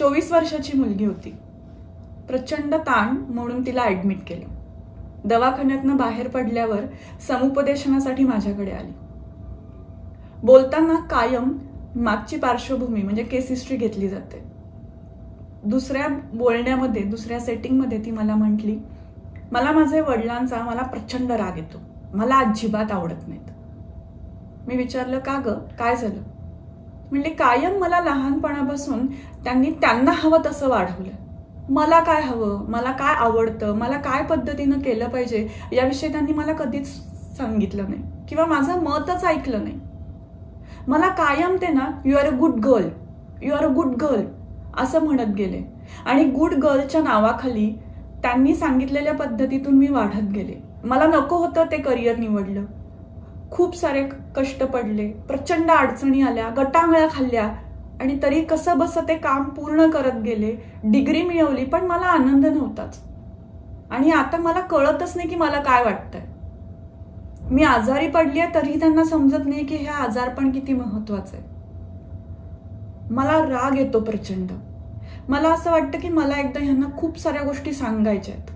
चोवीस वर्षाची मुलगी होती. प्रचंड ताण म्हणून तिला ऍडमिट केलं. दवाखान्यातनं बाहेर पडल्यावर समुपदेशनासाठी माझ्याकडे आली. बोलताना कायम मागची पार्श्वभूमी म्हणजे केस हिस्ट्री घेतली जाते. दुसऱ्या बोलण्यामध्ये दुसऱ्या सेटिंगमध्ये ती मला म्हटली मला माझे वडिलांचा मला प्रचंड राग येतो. मला अजिबात आवडत नाहीत. मी विचारलं का ग? काय झालं? म्हणजे कायम मला लहानपणापासून त्यांनी त्यांना हवं तसं वाढवलं. मला काय हवं? मला काय आवडतं? मला काय पद्धतीनं केलं पाहिजे? याविषयी त्यांनी मला कधीच सांगितलं नाही. किंवा माझं मतच ऐकलं नाही. मला कायम ते ना you are a good girl you are a good girl असं म्हणत गेले. आणि गुड गर्लच्या नावाखाली त्यांनी सांगितलेल्या पद्धतीतून मी वाढत गेले. मला नको होतं ते करिअर निवडलं. खूप सारे कष्ट पडले प्रचंड अडचणी आल्या गटांगळ्या खाल्ल्या आणि तरी कसं बसं ते काम पूर्ण करत गेले डिग्री मिळवली पण मला आनंद नव्हताच. आणि आता मला कळतच नाही की मला काय वाटतंय. मी आजारी पडली आहे तरी त्यांना समजत नाही की हे आजारपण किती महत्वाचं आहे मला राग येतो प्रचंड. मला असं वाटतं की मला एकदा ह्यांना खूप साऱ्या गोष्टी सांगायच्या आहेत.